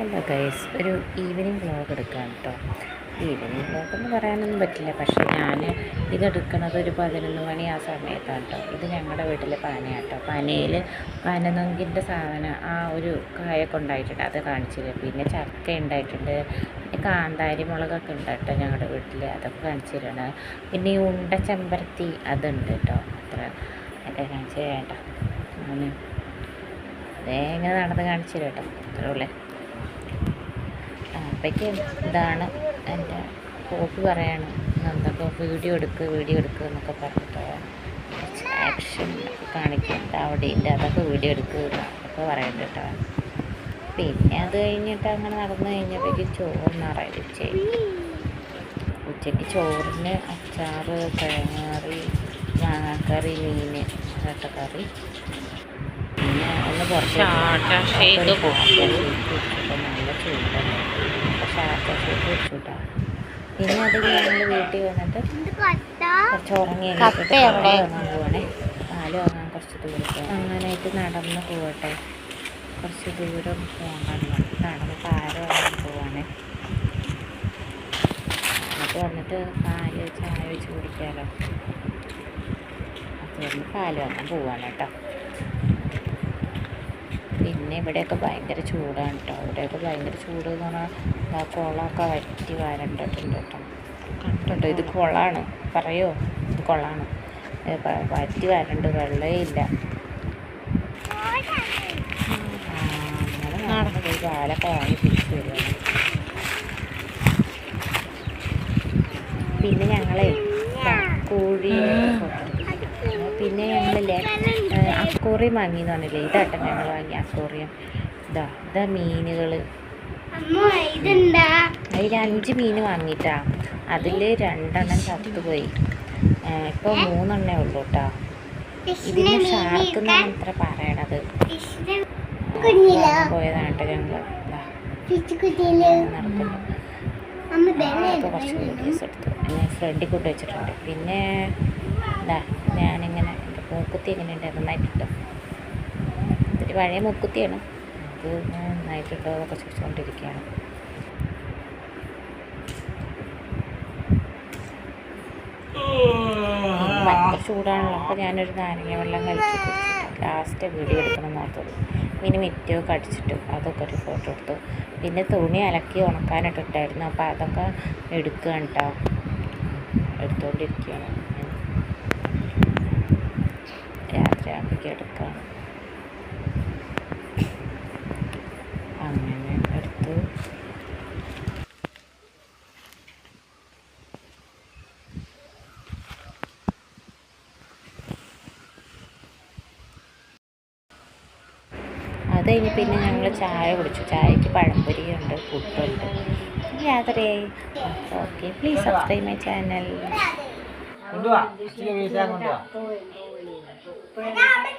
Hello guys ഒരു evening vlog എടുക്കാം കേട്ടോ ഈവനിങ് വ്ളോഗ് എന്ന് പറയാനൊന്നും പറ്റില്ല. പക്ഷേ ഞാൻ ഇതെടുക്കണത് ഒരു പതിനൊന്ന് മണി ആ സമയത്താണ് കേട്ടോ ഇത് ഞങ്ങളുടെ വീട്ടിലെ പാനയാട്ടോ പനയിൽ പനനൊങ്കിന്റെ സാധനം ആ ഒരു കായൊക്കെ ഉണ്ടായിട്ടുണ്ട്. അത് കാണിച്ചില്ല. പിന്നെ ചക്ക ഉണ്ടായിട്ടുണ്ട്. കാന്താരി മുളകൊക്കെ ഉണ്ട് കേട്ടോ ഞങ്ങളുടെ വീട്ടിൽ അതൊക്കെ കാണിച്ചു പിന്നെ ഈ ഉണ്ട ചെമ്പരത്തി അതുണ്ട് കേട്ടോ അത്ര. ഒക്കെ കാണിച്ചു കേട്ടോ അങ്ങനെ അതേ ഇങ്ങനെ നടന്ന് കാണിച്ചു കേട്ടോ അത്രേ അപ്പോഴേക്ക് ഇതാണ് എന്റെ കോപ്പി പറയാണ്. എന്തൊക്കെ വീഡിയോ എടുക്കുക വീഡിയോ എടുക്കുക എന്നൊക്കെ പറഞ്ഞിട്ട് ആക്ഷൻ കാണിക്കുന്നുണ്ട് അവിടെ അതൊക്കെ വീഡിയോ എടുക്കുക എന്നൊക്കെ പറയുന്നുണ്ട് കേട്ടോ. പിന്നെ അത് കഴിഞ്ഞിട്ട് അങ്ങനെ നടന്നു കഴിഞ്ഞപ്പോഴേക്ക് ചോറ് നിറയെ ഉച്ചയായി. ഉച്ചയ്ക്ക് ചോറിന് അച്ചാറ് കിഴങ്ങറി മാങ്ങാക്കറി മീൻ കറി പിന്നെ ഒന്ന് പുറത്ത് നല്ല ചൂടാണ്. പിന്നെ അത് ഞങ്ങൾ വീട്ടിൽ വന്നിട്ട് കുറച്ച് ഉറങ്ങി പോവാണേ കുറച്ച് അങ്ങനെയായിട്ട് നടന്ന് പോവട്ടെ. കുറച്ച് ദൂരം പോകണം. നടന്ന് പാൽ വാങ്ങാൻ പോവാണേ. എന്നിട്ട് വന്നിട്ട് പാൽ ചായ വെച്ച് കുടിക്കാമല്ലോ അത് വന്ന് പാൽ വാങ്ങാൻ പോവാണ് കേട്ടോ. പിന്നെ ഇവിടെയൊക്കെ ഭയങ്കര ചൂടാണ് കേട്ടോ ഇവിടെയൊക്കെ ഭയങ്കര ചൂട് എന്ന് പറഞ്ഞാൽ ആ കുളമൊക്കെ വറ്റി വരണ്ടിട്ടുണ്ട് കേട്ടോ കണ്ടോ ഇത് കുളമാണ് പറയോ? ഇത് കുളമാണ് വറ്റി വരണ്ട്. വെള്ളമേ ഇല്ല. ആ, അങ്ങനെ പോയി പാലൊക്കെ വാങ്ങി തിരിച്ചു വരുവാണ് പിന്നെ ഞങ്ങളെ കോഴി പിന്നെ ഞങ്ങളില്ലേ അക്കോറിയം വാങ്ങി എന്ന് പറഞ്ഞില്ലേ ഇതാട്ടോ ഞങ്ങൾ വാങ്ങി അക്കോറിയം ഇതാ ഇതാ മീനുകൾ അതിൽ അഞ്ച് മീൻ വാങ്ങിയിട്ടാ. അതിൽ രണ്ടെണ്ണം ചത്തുപോയി. ഇപ്പോൾ മൂന്നെണ്ണേ ഉള്ളൂ കേട്ടോ ഇതിന് ഷാർക്ക് എന്നാണ് ഇത്ര പറയണത്. കേട്ടോ ഞങ്ങൾ കുറച്ച് വീഡിയോസ് എടുത്തു. ഫ്രണ്ടിൽ കൊണ്ട് വെച്ചിട്ടുണ്ട് പിന്നെ ഇതാ ഞാനിങ്ങനെ മൂക്കുത്തി എങ്ങനെ ഉണ്ട് നന്നായിട്ടുണ്ട്? ഒത്തിരി പഴയ മൂക്കുത്തിയാണ്. അത് നന്നായിട്ടുണ്ടോ? എന്നൊക്കെ ചോദിച്ചുകൊണ്ടിരിക്കുകയാണ് ഭയങ്കര ചൂടാണല്ലോ. അപ്പോൾ ഞാനൊരു നാരങ്ങ വെള്ളം കലക്കി ലാസ്റ്റ് വീഡിയോ എടുക്കണം എന്ന് ഓർത്തത് പിന്നെ മിറ്റോ അടിച്ചിട്ട് അതൊക്കെ ഒരു ഫോട്ടോ എടുത്തു. പിന്നെ തുണി അലക്കി ഉണക്കാനിട്ടിട്ടായിരുന്നു. അപ്പോൾ അതൊക്കെ എടുക്കുകയാണ് കേട്ടോ എടുത്തുകൊണ്ടിരിക്കുകയാണ് രാത്രി എടുക്കാം. അങ്ങനെ എടുത്ത് അത് കഴിഞ്ഞ് പിന്നെ ഞങ്ങൾ ചായ കുടിച്ചു. ചായക്ക് പഴംപൊരിയുണ്ട് പുട്ടുണ്ട്. യാത്രയായി. Okay please subscribe my channel കൊണ്ടുവാ. pedal.